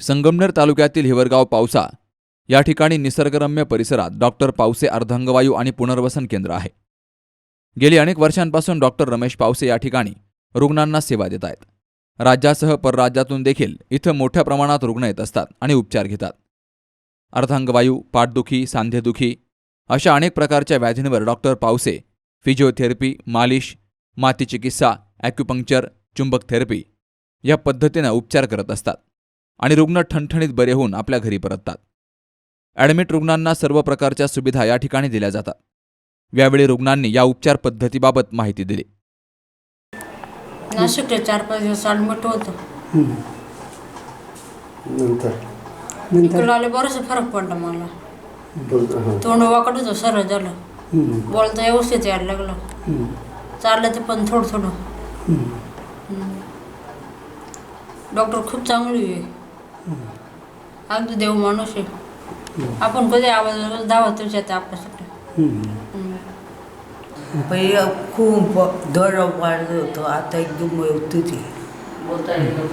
संगमनेर तालुक्यातील हिवरगाव पावसा या ठिकाणी निसर्गरम्य परिसरात डॉक्टर पावसे अर्धांगवायू आणि पुनर्वसन केंद्र आहे. गेली अनेक वर्षांपासून डॉक्टर रमेश पावसे या ठिकाणी रुग्णांना सेवा देत आहेत. राज्यासह परराज्यातून देखील इथं मोठ्या प्रमाणात रुग्ण येत असतात आणि उपचार घेतात. अर्धांगवायू पाठदुखी सांधेदुखी अशा अनेक प्रकारच्या व्याधींवर डॉक्टर पावसे फिजिओथेरपी मालिश माती चिकित्सा ॲक्युपंक्चर चुंबक थेरपी या पद्धतीनं उपचार करत असतात. आणि रुग्ण ठणठणीत बरे होऊन आपल्या घरी परततात. ॲडमिट रुग्णांना सर्व प्रकारच्या सुविधा या ठिकाणी दिल्या जातात. यावेळी रुग्णांनी या उपचार पद्धतीबाबत माहिती दिली. नाशिकला चार पाच दिवस ॲडमिट होतो. नंतर? इकडे आले बरंच फरक पडला मला. बोलतो हां. तोंड वाकड होतं सरळ झालं. बोलता व्यवस्थित यायला लागलं. चाललं ते पण थोडं थोडं. डॉक्टर खूप चांगली आहे. अगदी देव माणूस आहे. आपण कधी आवाज धावत विचारते आपल्यासाठी. पहिले खूप दर वाढत होतं. आता एकदम आहे. बोलता येतं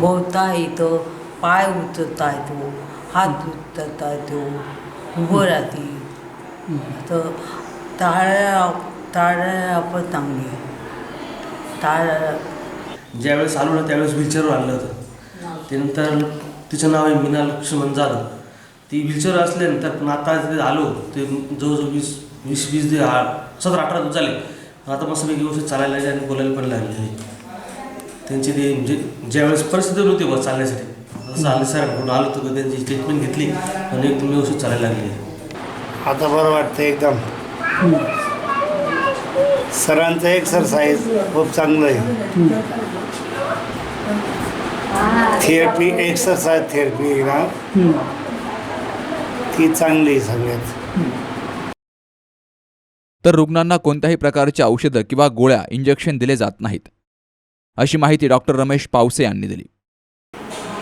येतं येतं. पाय उचलता येतो. हात उचलता येतो. उभं राहते. तर टाळ्या टाळ्या आपण चांगली. ज्यावेळेस आलो ना त्यावेळेस व्हीलचेअरवर आणलं होतं. त्यानंतर तिचं नाव आहे मीना लक्ष्मण जाधव. ती व्हीलचेअर असल्यानंतर पण आता तिथे आलो ते जवळजवळ वीस वीस वीस दे सतरा अठरा दिवस झाले. आता मस्तपैकी व्यवस्थित चालायला लागले आणि बोलायला पण लागले. त्यांची ते म्हणजे ज्यावेळेस परिस्थिती नव्हती बस चालण्यासाठी असं आले सर म्हणून आलो तर त्यांची ट्रीटमेंट घेतली आणि एकदम व्यवस्थित चालायला लागली. आता बरं वाटतं एकदम. सरांचं एक्सरसाइज खूप चांगलं आहे. थेरपी एक्सरसाइज थेरपी ना ती चांगली आहे सगळ्यात. तर रुग्णांना कोणत्याही प्रकारची औषधं किंवा गोळ्या इंजेक्शन दिले जात नाहीत अशी माहिती डॉक्टर रमेश पावसे यांनी दिली.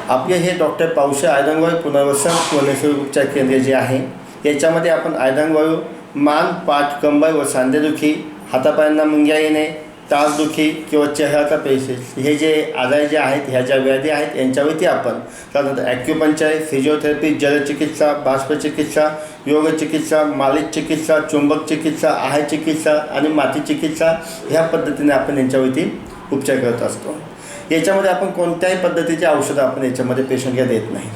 आपले हे डॉक्टर पावशे आयरंगवायू पुनर्वसन वनस्पती उपचार केंद्र जे आहे याच्यामध्ये आपण आयरंगवायू मान पाठ कंबर व सांधेदुखी हातापायांना मुंग्या येणे तासदुखी किंवा चेहऱ्याचा पेशेस हे जे आजार जे आहेत ह्या ज्या व्याधी आहेत यांच्यावरती आपण साधारणतः ॲक्युपंचर फिजिओथेरपी जलचिकित्सा बाष्पचिकित्सा योगचिकित्सा मालिक चिकित्सा चुंबक चिकित्सा आहार चिकित्सा आणि माती चिकित्सा ह्या पद्धतीने आपण यांच्यावरती उपचार करत असतो. याच्यामध्ये आपण कोणत्याही पद्धतीचे औषधं आपण याच्यामध्ये पेशंटला देत नाही.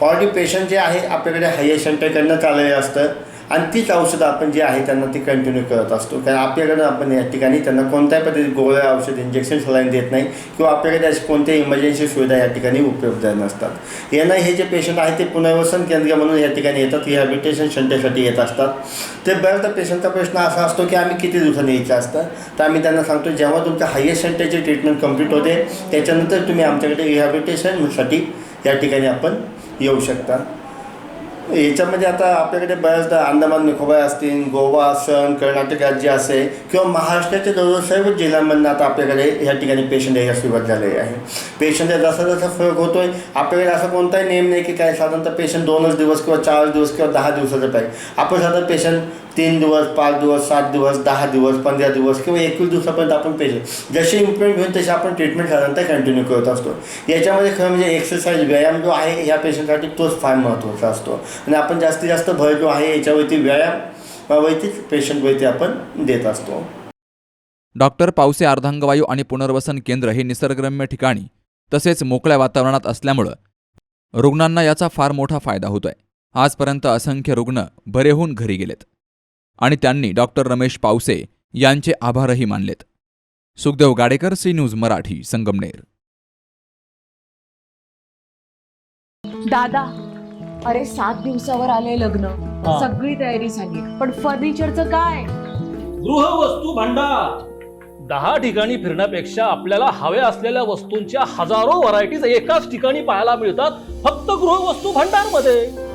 ऑलरेडी पेशंट जे आहे आपल्याकडे हायर सेंटरकडनं चाललेलं असतं. आणि तीच औषधं आपण जे आहे त्यांना ती कंटिन्यू करत असतो. कारण आपल्याकडं आपण या ठिकाणी त्यांना कोणत्याही पद्धतीत गोळ्या औषध इंजेक्शन सलाईन देत नाही किंवा आपल्याकडे अशी कोणत्याही इमर्जन्सी सुविधा या ठिकाणी उपलब्ध नसतात. यांना हे जे पेशंट आहेत ते पुनर्वसन केंद्र म्हणून या ठिकाणी येतात. रिहॅबिलिटेशन सेंटरसाठी येत असतात. ते बऱ्याचदा पेशंटचा प्रश्न असा असतो की आम्ही किती दिवसांनी यायचं असतं? तर आम्ही त्यांना सांगतो जेव्हा तुमचं हायर सेंटरची ट्रीटमेंट कंप्लीट होते त्याच्यानंतर तुम्ही आमच्याकडे रिहॅबिलिटेशनसाठी या ठिकाणी आपण येऊ शकता. याच्यामध्ये आता आपल्याकडे बऱ्याचदा अंदमान निकोबार असतील गोवा असन कर्नाटक राज्य असेल किंवा महाराष्ट्राच्या जवळजवळ सर्व जिल्ह्यांमधून आता आपल्याकडे ह्या ठिकाणी पेशंट यायला सुरुवात झालेली आहे. पेशंट जसा जसा फरक होतो आहे आपल्याकडे असा कोणताही नेम नाही की काय साधारणतः पेशंट दोनच दिवस किंवा चार दिवस किंवा दहा दिवसाचं पाहिजे आपण साधारण पेशंट तीन दिवस पाच दिवस सात दिवस दहा दिवस पंधरा दिवस किंवा एकवीस दिवसापर्यंत आपण पेशंट जशी इम्प्रुव्हमेंट होईल तशी आपण ट्रीटमेंट साधारणतः कंटिन्यू करत असतो. याच्यामध्ये खरं म्हणजे एक्सरसाइज व्यायाम जो आहे ह्या पेशंटसाठी तोच फार महत्त्वाचा असतो. आणि आपण जास्तीत जास्त भर जो आहे याच्यावरती व्यायाम वरतीच पेशंटवरती आपण देत असतो. डॉक्टर पावसे अर्धांगवायू आणि पुनर्वसन केंद्र हे निसर्गरम्य ठिकाणी तसेच मोकळ्या वातावरणात असल्यामुळं रुग्णांना याचा फार मोठा फायदा होतोय. आजपर्यंत असंख्य रुग्ण बरे होऊन घरी गेलेत. आणि त्यांनी डॉक्टर रमेश पावसे यांचे आभारही मानलेत. Sukhdev Gadekar C news Marathi Sangamner. दादा अरे सात दिवसावर आले लग्न. सगळी तयारी झाली पण फर्निचरचं काय? गृहवस्तू भांडार. दहा ठिकाणी फिरण्यापेक्षा आपल्याला हव्या असलेल्या वस्तूंच्या हजारो व्हरायटीज एकाच ठिकाणी पाहायला मिळतात फक्त गृहवस्तू भांडारमध्ये.